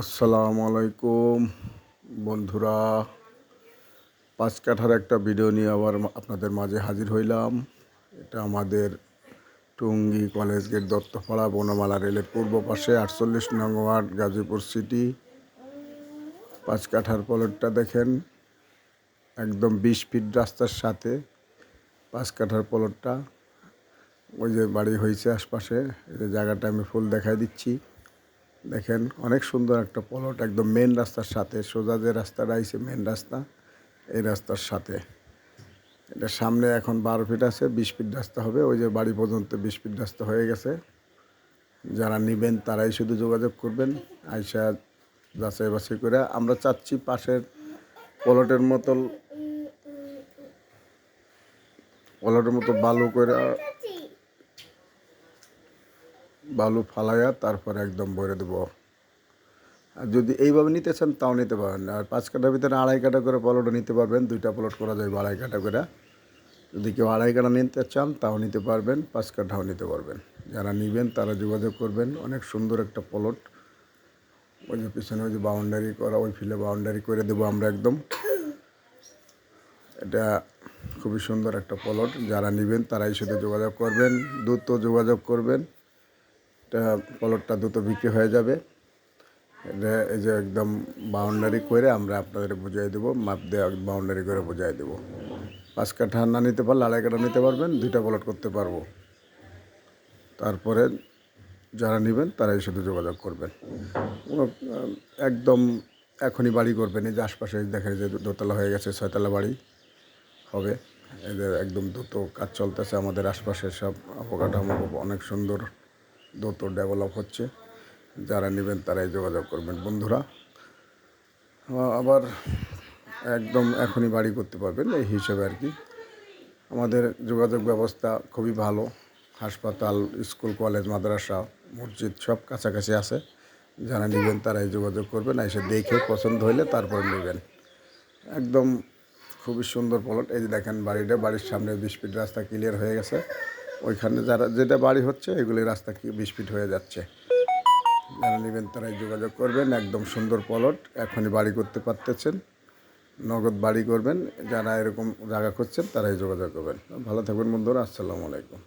আসসালামু আলাইকুম। বন্ধুরা পাঁচ কাঠার একটা ভিডিও নিয়ে আবার আপনাদের মাঝে হাজির হইলাম। এটা আমাদের টুঙ্গি কলেজ গেট দত্তপাড়া বনমালা রেলের পূর্ব পাশে আটচল্লিশ নং ওয়ার্ড গাজীপুর সিটি। পাঁচ কাঠার পলটটা দেখেন, একদম বিশ ফিট রাস্তার সাথে পাঁচ কাঠার পলটটা। ওই যে বাড়ি হয়েছে আশপাশে, এই জায়গাটা আমি ফুল দেখাই দিচ্ছি। দেখেন, অনেক সুন্দর একটা পলট একদম মেন রাস্তার সাথে, সোজা যে রাস্তাটা আইছে মেন রাস্তা, এই রাস্তার সাথে। এটা সামনে এখন বারো ফিট আছে, বিশ ফিট রাস্তা হবে, ওই যে বাড়ি পর্যন্ত বিশ ফিট রাস্তা হয়ে গেছে। যারা নেবেন, তারাই শুধু যোগাযোগ করবেন, আইসা যাচাই বাছাই করে। আমরা চাচ্ছি পাশের পলটের মতো পলটের মতো বালু করে বালু ফালাইয়া তারপরে একদম ভরে দেবো। আর যদি এইভাবে নিতে চান, তাও নিতে পারেন। আর পাঁচ কাটার ভিতরে আড়াই কাটা করে পলটও নিতে পারবেন। দুইটা পলট করা যাবে আড়াই কাটা করে। যদি কেউ আড়াই কাটা নিতে চান, তাও নিতে পারবেন, পাঁচ কাঠাও নিতে পারবেন। যারা নেবেন, তারা যোগাযোগ করবেন। অনেক সুন্দর একটা পলট। ওই যে পিছনে ওই যে বাউন্ডারি করা, ওই ফিলে বাউন্ডারি করে দেবো আমরা একদম। এটা খুবই সুন্দর একটা পলট। যারা নেবেন, তারাই সাথে যোগাযোগ করবেন। দ্রুত যোগাযোগ করবেন। পলটটা দ্রুত বিক্রি হয়ে যাবে। এই যে একদম বাউন্ডারি করে আমরা আপনাদের বুঝাই দেবো, মাপ দিয়ে বাউন্ডারি করে বুঝাই দেবো। পাঁচ কাঠা না নিতে পারলে আড়াই কাঠা নিতে পারবেন, দুইটা পলট করতে পারব। তারপরে যারা নেবেন তারাই শুধু যোগাযোগ করবেন। একদম এখনই বাড়ি করবেন, এই যে আশপাশে দেখা যায় যে দোতলা হয়ে গেছে, ছয়তলা বাড়ি হবে। এদের একদম দ্রুত কাজ চলতেছে, আমাদের আশপাশের সব অবকাঠামো অনেক সুন্দর। দ্রুত ডেভেলপ হচ্ছে। যারা নেবেন তারাই যোগাযোগ করবেন, বন্ধুরা। আবার একদম এখনই বাড়ি করতে পারবেন, এই হিসেবে আর কি। আমাদের যোগাযোগ ব্যবস্থা খুবই ভালো। হাসপাতাল, স্কুল, কলেজ, মাদ্রাসা, মসজিদ সব কাছাকাছি আছে। যারা নেবেন তারাই যোগাযোগ করবেন, এসে দেখে পছন্দ হইলে তারপর নেবেন। একদম খুবই সুন্দর প্লট। এই যে দেখেন বাড়িটা, বাড়ির সামনে বিশ ফিট রাস্তা ক্লিয়ার হয়ে গেছে। ওইখানে যারা, যেটা বাড়ি হচ্ছে, এগুলি রাস্তা কি বিশ ফিট হয়ে যাচ্ছে। যারা নেবেন তারাই যোগাযোগ করবেন, একদম সুন্দর পলট, এখনই বাড়ি করতে পারতেছেন। নগদ বাড়ি করবেন, যারা এরকম জায়গা করছেন তারাই যোগাযোগ করবেন। ভালো থাকবেন বন্ধুরা, আসসালামু আলাইকুম।